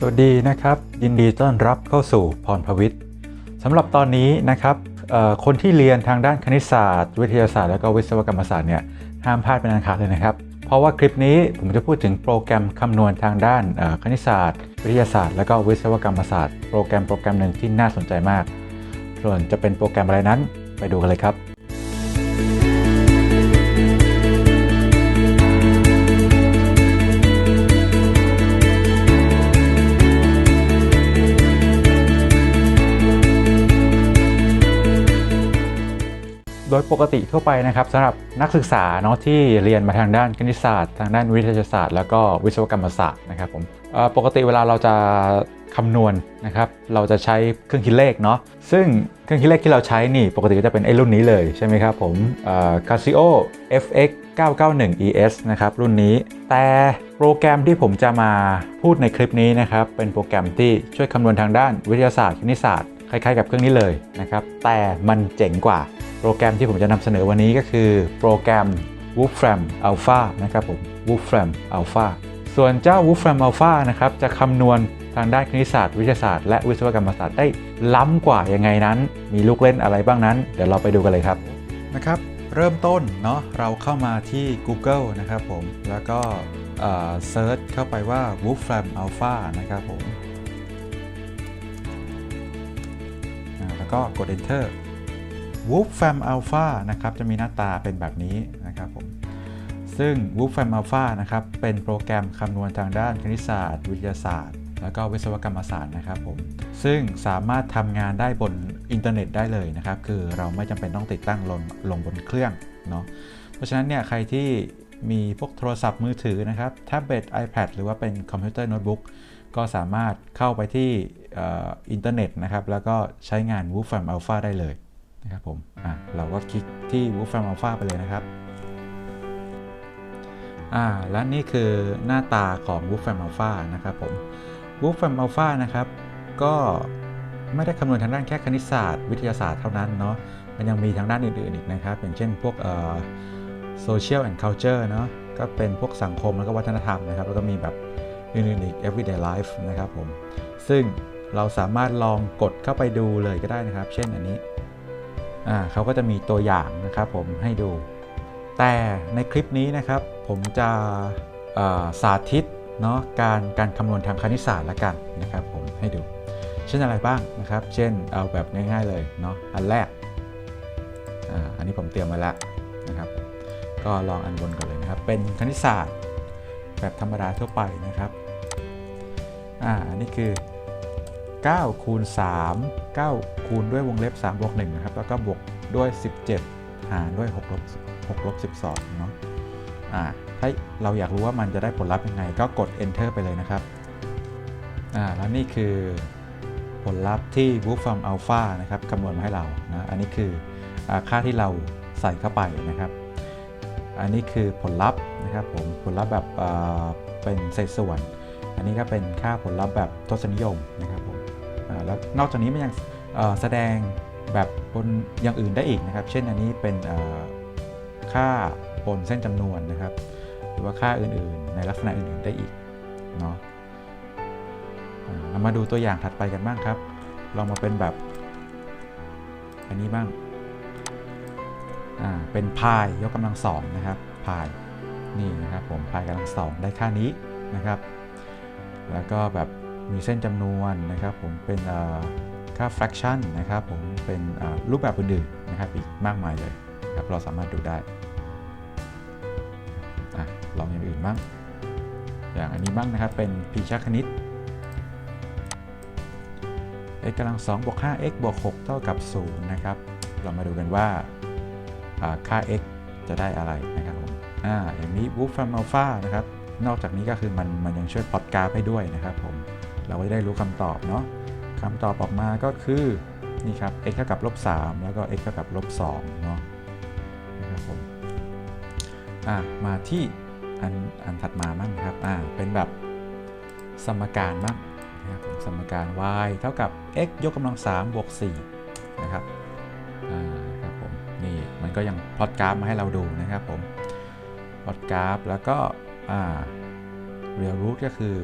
สวัสดีนะครับ ยินดีต้อนรับเข้าสู่พรพวิทย์สำหรับตอนนี้นะครับคนที่เรียนทางด้านคณิตศาสตร์ วิทยาศาสตร์ และก็วิศวกรรมศาสตร์เนี่ยห้ามพลาดเป็นอันขาดเลยนะครับ เพราะว่าคลิปนี้ผมจะพูดถึงโปรแกรมคำนวณทางด้านคณิตศาสตร์ วิทยาศาสตร์ และก็วิศวกรรมศาสตร์ โปรแกรมโปรแกรมหนึ่งที่น่าสนใจมาก ส่วนจะเป็นโปรแกรมอะไรนั้นไปดูกันเลยครับ โดยปกติทั่วไปนะครับสำหรับนักศึกษาเนาะที่เรียนมาทางด้านคณิตศาสตร์ ทางด้านวิทยาศาสตร์ แล้วก็วิศวกรรมศาสตร์นะครับผมปกติเวลาเราจะคำนวณนะครับเราจะใช้เครื่องคิดเลขเนาะซึ่งเครื่องคิดเลขที่เราใช้นี่ปกติก็จะเป็นไอ้รุ่นนี้เลยใช่ไหมครับผมเอ่อ Casio FX 991 ES นะครับรุ่นนี้ แต่โปรแกรมที่ผมจะมาพูดในคลิปนี้นะครับเป็นโปรแกรมที่ช่วยคำนวณทางด้านวิทยาศาสตร์คณิตศาสตร์คล้ายๆกับเครื่องนี้เลยนะครับแต่มันเจ๋งกว่า โปรแกรมที่ผมจะนำเสนอวันนี้ก็คือโปรแกรม Wolfram Alpha นะครับผม Wolfram Alpha ส่วนเจ้า Wolfram Alpha นะครับจะคำนวณทางด้านคณิตศาสตร์วิทยาศาสตร์และวิศวกรรมศาสตร์ได้ล้ำกว่ายังไงนั้น มีลูกเล่นอะไรบ้างนั้น เดี๋ยวเราไปดูกันเลยครับนะครับเริ่มต้นเนาะเราเข้ามาที่ Google นะครับผม แล้วก็เซิร์ชเข้าไปว่า Wolfram Alpha นะครับผม แล้วก็กด Enter Wolfram Alpha นะครับจะมีหน้าตาเป็นแบบนี้นะครับผมซึ่ง Wolfram Alpha นะครับเป็นโปรแกรมคำนวณทางด้านคณิตศาสตร์ วิทยาศาสตร์ แล้วก็วิศวกรรมศาสตร์นะครับผมซึ่งสามารถทำงานได้บนอินเทอร์เน็ตได้เลยนะครับ คือเราไม่จำเป็นต้องติดตั้งลงลงบนเครื่องเนาะเพราะฉะนั้นเนี่ยใครที่มีพวกโทรศัพท์มือถือนะครับแท็บเล็ต iPad หรือว่าเป็นคอมพิวเตอร์โน้ตบุ๊กก็สามารถเข้าไปที่อินเทอร์เน็ตนะครับ แล้วก็ใช้งาน Wolfram Alpha ได้เลย นะครับผมอะเราก็คลิกที่ Wolfram Alpha ไปเลยนะครับอ่าและนี่คือหน้าตาของ Wolfram Alpha นะครับผม Wolfram Alpha นะครับ ก็ไม่ได้คำนวณทางด้านแค่คณิตศาสตร์ วิทยาศาสตร์เท่านั้นเนาะมันยังมีทางด้านอื่นๆอีกนะครับ อย่างเช่นพวกเอ่อ social and culture เนาะก็เป็นพวกสังคมแล้วก็วัฒนธรรมนะครับ แล้วก็มีแบบอื่นๆอีก everyday life นะครับผม ซึ่งเราสามารถลองกดเข้าไปดูเลยก็ได้นะครับ เช่นอันนี้ เขาก็จะมีตัวอย่างนะครับผมให้ดู แต่ในคลิปนี้นะครับผมจะาสาธิตเนาะการการคำนวณทางคณิตศาสตร์ละกันนะครับผมให้ดู เช่นอะไรบ้างนะครับ เช่นเอาแบบง่ายๆเลยเนาะอันแรกอ,อันนี้ผมเตรียมไว้แล้วนะครับ ก็ลองอันบนก่อนเลยนะครับ เป็นคณิตศาสตร์แบบธรรมดาทั่วไปนะครับอ่าอันนี้คือ 9คูณ3 9คูณด้วยวงเล็บ3บวก1นะครับ แล้วก็บวกด้วย 17 หารด้วย6ลบ6ลบ12เนาะอ่าถ้าเราอยากรู้ว่ามันจะได้ผลลัพธ์ยังไง ก็กด enter ไปเลยนะครับอ่าแล้วนี่คือผลลัพธ์ที่ Wolfram Alpha นะครับคำนวณมาให้เรานะอันนี้คืออค่าที่เราใส่เข้าไปนะครับ อันนี้คือผลลัพธ์นะครับผมผลลัพธ์แบบเป็นเศษส่วน อันนี้ก็เป็นค่าผลลัพธ์แบบทศนิยมนะครับผม แล้วนอกจากนี้มันยังแสดงแบบบนอย่างอื่นได้อีกนะครับ เช่นอันนี้เป็นค่าบนเส้นจำนวนนะครับ หรือว่าค่าอื่นๆ ในลักษณะอื่นๆได้อีกเนาะเรามาดูตัวอย่างถัดไปกันบ้างครับ ลองมาเป็นแบบ อันนี้บ้าง อ่า เป็นพายยกกำลังสองนะครับพาย นี่นะครับผมพายกำลังสองได้ค่านี้นะครับ แล้วก็แบบ มีเส้นจำนวนนะครับผมเป็นค่า fraction นะครับผมเป็นรูปแบบอื่นๆนะครับอีกมากมายเลยครับเราสามารถดูได้อลองอย่างอื่นบ้างอย่างอันนี้บ้างนะครับเป็นพีชคณิต x กำลัง2บวก 5x บวก6เท่ากับ0นะครับ เรามาดูกันว่าค่า x จะได้อะไรนะครับผมออย่างนี้ Wolfram Alpha นะครับ นอกจากนี้ก็คือมันมันยังช่วยพอดกราฟให้ด้วยนะครับผม เราก็จะได้รู้คำตอบเนาะคำตอบออกมาก็คือนี่ครับ x เท่ากับลบ3แล้วก็ x เท่ากับลบ2เนาะนะครับผมอะมาที่อันอันถัดมาบ้างครับอ่าเป็นแบบสมการบ้างนะครับผมสมการ y เท่ากับ x ยกกำลัง3บวก4นะครับอ่าครับผมนี่มันก็ยังพลอตกราฟมาให้เราดูนะครับผมพลอตกราฟแล้วก็อ่า real root ก็คือ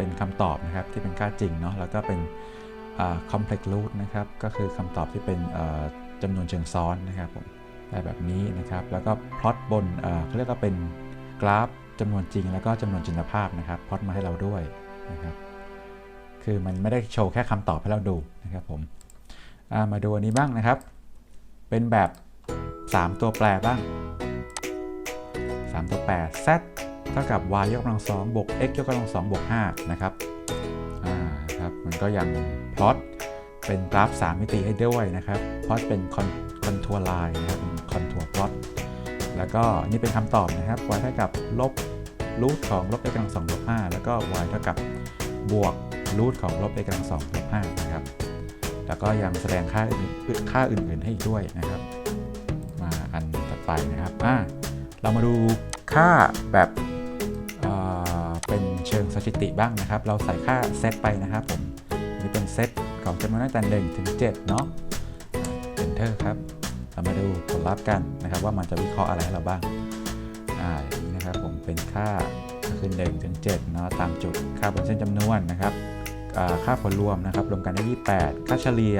เป็นคำตอบนะครับที่เป็นค่าจริงเนาะแล้วก็เป็น complex root นะครับก็คือคำตอบที่เป็นจำนวนเชิงซ้อนนะครับผมได้แบบนี้นะครับ แล้วก็พลอตบนเขาเรียกว่าเป็นกราฟจำนวนจริง แล้วก็จำนวนจินตภาพนะครับพลอตมาให้เราด้วยนะครับคือมันไม่ได้โชว์แค่คำตอบให้เราดูนะครับผมามาดูอันนี้บ้างนะครับ เป็นแบบ 3 ตัวแปรบ้าง 3 ตัวแปร z เท่ากับ y ยกกำลังสองบวก x ยกกำลังสองบวก5นะครับอ่าครับมันก็ยังพลอตเป็นกราฟ 3 มิติให้ด้วยนะครับพลอตเป็นคอนทัวร์ไลน์นะครับคอนทัวร์พลอตแล้วก็นี่เป็นคำตอบนะครับ y เท่ากับลบรูทของลบ x กำลังสองบวก5แล้วก็ y เท่ากับบวกรูทของลบ x กำลังสองบวก5นะครับแล้วก็ยังแสดงค่าอื่นค่าอื่นๆให้อีกด้วยนะครับ มาอันต่อไปนะครับอ่าเรามาดูค่าแบบ สถิติบ้างนะครับ เราใส่ค่าเซตไปนะครับผมนี่เป็นเซตของจำนวนตั้งแต่1ถึง7เนาะ enter ครับ เรามาดูผลลัพธ์กันนะครับ ว่ามันจะวิเคราะห์อะไรให้เราบ้าง อ่าอย่างนี้นะครับผมเป็นค่าก็คือ1ถึง7เนาะตามจุดค่าบนเส้นจำนวนนะครับค่าผลรวมนะครับ รวมกันได้ 28 ค่าเฉลี่ย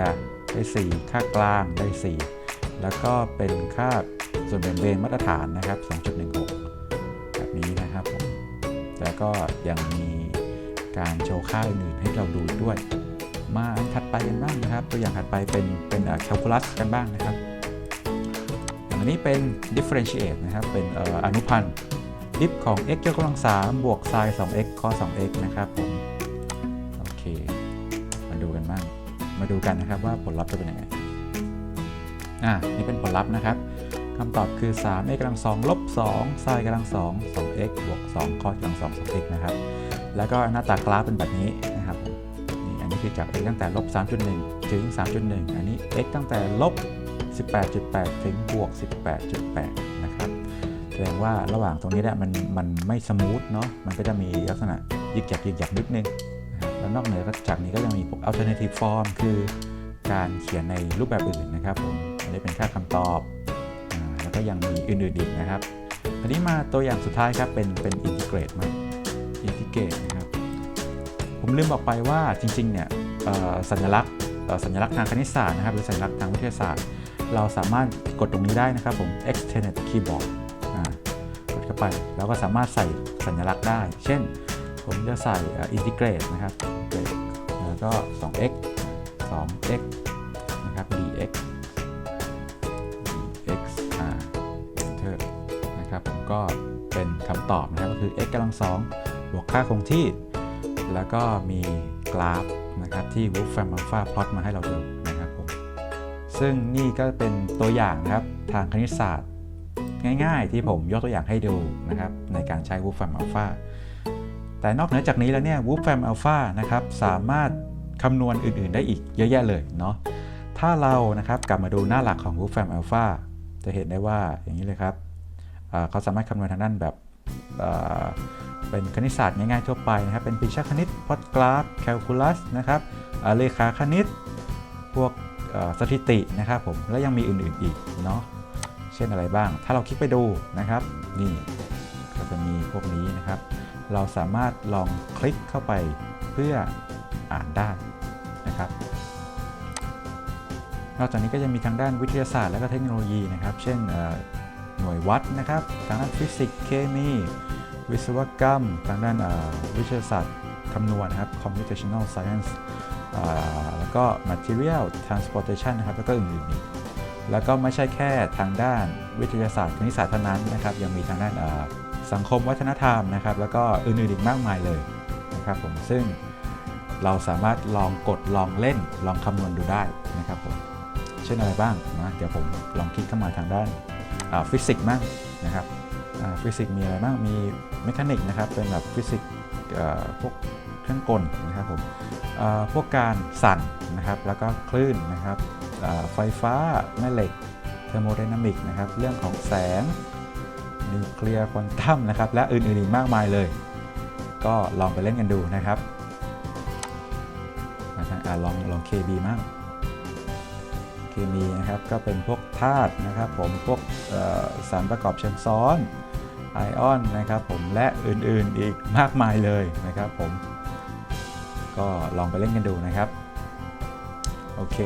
ได้ 4 ค่ากลางได้ 4 แล้วก็เป็นค่าส่วนแบ่งเบนมาตรฐานนะครับ 2.16 แบบนี้นะครับผมแล้วก็ยังมี การโชว์ค่าอื่นๆให้เราดูด้วย มาอันถัดไปกันบ้างนะครับ ตัวอย่างถัดไปเป็นเป็นแคลคูลัสกันบ้างนะครับอย่างอันนี้เป็น differentiate นะครับ เป็นเอ่ออนุพันธ์ dif ของ x ยกกำลัง3บวก sin 2x cos 2x นะครับผม โอเค มาดูกันบ้าง มาดูกันนะครับว่าผลลัพธ์จะเป็นยังไง อ่า นี่เป็นผลลัพธ์นะครับ คำตอบคือ 3 x กำลัง2ลบ2 sin กำลัง2 2x บวก2 cos กำลัง2 2x นะครับ แล้วก็หน้าตากราฟเป็นแบบนี้นะครับ นี่อันนี้คือจาก x ตั้งแต่ลบ3.1 ถึง 3.1 อันนี้ x ตั้งแต่ลบ 18.8 ถึงบวก 18.8 นะครับ แสดงว่าระหว่างตรงนี้เนี่ยมันมันไม่สมูทเนาะ มันก็จะมีลักษณะยึกยักยึกยักนิดนึง แล้วนอกเหนือจากนี้ก็ยังมีพวก alternative form คือการเขียนในรูปแบบอื่นนะครับผมอันนี้เป็นค่าคำตอบ ก็ยังมีอื่นๆอีกนะครับอันนี้มาตัวอย่างสุดท้ายครับเป็นเป็นอินทิเกรตมาอินทิเกรตนะครับผมลืมบอกไปว่าจริงๆเนี่ยสัญลักษณ์สัญลักษณ์ทางคณิตศาสตร์นะครับหรือสัญลักษณ์ทางวิทยาศาสตร์ เราสามารถกดตรงนี้ได้นะครับผม extended keyboard กดเข้าไปแล้วก็สามารถใส่สัญลักษณ์ได้ เช่น ผมจะใส่อินทิเกรตนะครับแล้วก็ 2x 2x นะครับ dx คำตอบนะครับก็คือ x กำลังสองบวกค่าคงที่ แล้วก็มีกราฟนะครับที่ Wolfram Alpha พลอตมาให้เราดูนะครับผมซึ่งนี่ก็เป็นตัวอย่างนะครับทางคณิตศาสตร์ ง่ายๆ ที่ผมยกตัวอย่างให้ดูนะครับในการใช้ Wolfram Alpha แต่นอกเหนือจากนี้แล้วเนี่ย Wolfram Alpha นะครับสามารถคำนวณอื่นๆ ได้อีกเยอะแยะเลยเนาะถ้าเรานะครับกลับมาดูหน้าหลักของ Wolfram Alpha จะเห็นได้ว่าอย่างนี้เลยครับเขาสามารถคำนวณทางด้านแบบ เป็นคณิตศาสตร์ง่ายๆทั่วไปนะครับ เป็นปีชาคณิตพอดกราฟแคลคูลัสนะครับเลขาคณิตพวกสถิตินะครับผมและยังมีอื่นๆอีกเนาะเช่นอะไรบ้าง ถ้าเราคลิกไปดูนะครับ นี่ก็จะมีพวกนี้นะครับ เราสามารถลองคลิกเข้าไปเพื่ออ่านได้นะครับ นอกจากนี้ก็จะมีทางด้านวิทยาศาสตร์และก็เทคโนโลยีนะครับ เช่น หน่วยวัดนะครับทางด้านฟิสิกส์เคมี วิศวกรรม ทางด้านวิทยาศาสตร์คำนวณนะครับ computational science แล้วก็ material transportation นะครับ แล้วก็อื่นๆอีกแล้วก็ไม่ใช่แค่ทางด้านวิทยาศาสตร์คณิตศาสตร์เท่านั้นนะครับ ยังมีทางด้านสังคมวัฒนธรรมนะครับ แล้วก็อื่นๆอีกมากมายเลยนะครับผม ซึ่งเราสามารถลองกดลองเล่นลองคำนวณดูได้นะครับผม เช่นอะไรบ้างนะ เดี๋ยวผมลองคลิกเข้ามาทางด้าน ฟิสิกส์บ้างนะครับฟิสิกส์มีอะไรบ้าง มีเมคานิกนะครับ เป็นแบบฟิสิกส์พวกเครื่องกลนะครับผมพวกการสั่นนะครับ แล้วก็คลื่นนะครับไฟฟ้าแม่เหล็กเทอร์โมไดนามิกนะครับ เรื่องของแสงนิวเคลียร์ควอนตัมนะครับ และอื่นๆอีกมากมายเลย ก็ลองไปเล่นกันดูนะครับมาทางอ่าลองลอง KB มั่ง เคมีนะครับก็เป็นพวกธาตุนะครับผมพวกสารประกอบเชิงซ้อนไอออนนะครับผมและอื่นๆอีกมากมายเลยนะครับผมก็ลองไปเล่นกันดูนะครับโอเค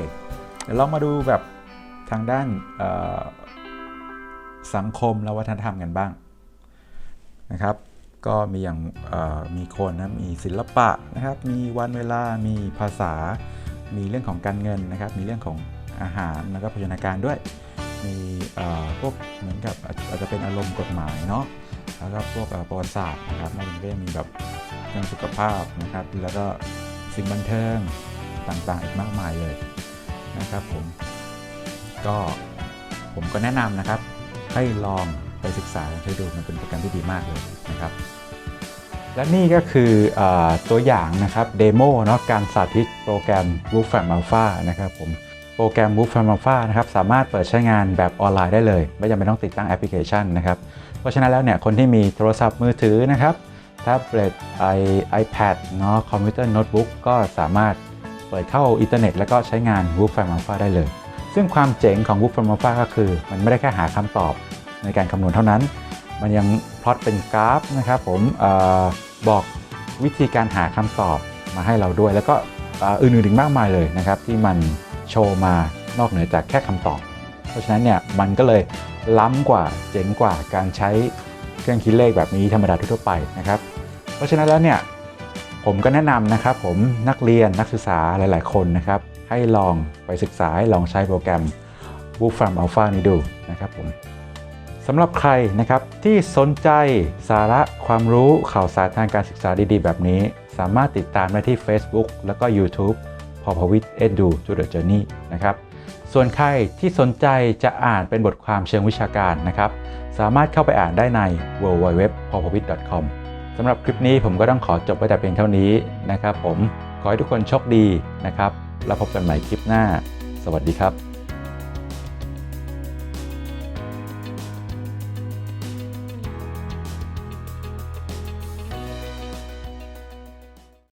เดี๋ยวลองมาดูแบบทางด้านสังคมและวัฒนธรรมกันบ้างนะครับก็มีอย่างมีคนนะมีศิลปะนะครับมีวันเวลามีภาษา มีเรื่องของการเงินนะครับ มีเรื่องของ อาหารแล้วก็โภชนาการด้วย มีพวกเหมือนกับอาจจะเป็นอารมณ์กฎหมายเนาะแล้วก็พวกประวัติศาสตร์นะครับแล้วมันก็จะมีแบบเรื่องสุขภาพนะครับ แล้วก็สิ่งบันเทิงต่างๆอีกมากมายเลยนะครับผมก็ผมก็แนะนำนะครับ ให้ลองไปศึกษาใช้ดูมันเป็นโปรแกรมที่ดีมากเลยนะครับ และนี่ก็คืออตัวอย่างนะครับเดโมเนาะการสาธิตโปรแกรม Wolfram Alpha นะครับผม โปรแกรม Wolfram Alpha นะครับสามารถเปิดใช้งานแบบออนไลน์ได้เลย ไม่จำเป็นต้องติดตั้งแอปพลิเคชันนะครับ เพราะฉะนั้นแล้วเนี่ยคนที่มีโทรศัพท์มือถือนะครับแท็บเล็ต i iPad เนาะคอมพิวเตอร์โน้ตบุ๊กก็สามารถเปิดเข้าอินเทอร์เน็ตแล้วก็ใช้งาน Wolfram Alpha ได้เลย ซึ่งความเจ๋งของ Wolfram Alpha ก็คือ มันไม่ได้แค่หาคำตอบในการคำนวณเท่านั้น มันยังพลอตเป็นกราฟนะครับผมออบอกวิธีการหาคำตอบมาให้เราด้วย แล้วก็อื่นๆอีกมากมายเลยนะครับที่มัน โชว์มานอกเหนือจากแค่คำตอบ เพราะฉะนั้นเนี่ยมันก็เลยล้ำกว่าเจ๋งกว่าการใช้เครื่องคิดเลขแบบนี้ธรรมดาทั่วไปนะครับ เพราะฉะนั้นแล้วเนี่ยผมก็แนะนำนะครับผมนักเรียนนักศึกษาหลาย ๆ คนนะครับ ให้ลองไปศึกษาให้ลองใช้โปรแกรม Wolfram Alpha นี้ดูนะครับผมสำหรับใครนะครับที่สนใจสาระความรู้ข่าวสารทางการศึกษาดี ๆ แบบนี้ สามารถติดตามได้ที่ Facebook แล้วก็ YouTube พอพวิทเอ็ดูจูเดอร์เจอร์นี่นะครับส่วนใครที่สนใจจะอ่านเป็นบทความเชิงวิชาการนะครับ สามารถเข้าไปอ่านได้ใน w w w p o p w i t c o m สำหรับคลิปนี้ผมก็ต้องขอจบไว้แต่เพียงเท่านี้นะครับผมขอให้ทุกคนโชคดีนะครับ แล้วพบกันใหม่คลิปหน้า สวัสดีครับ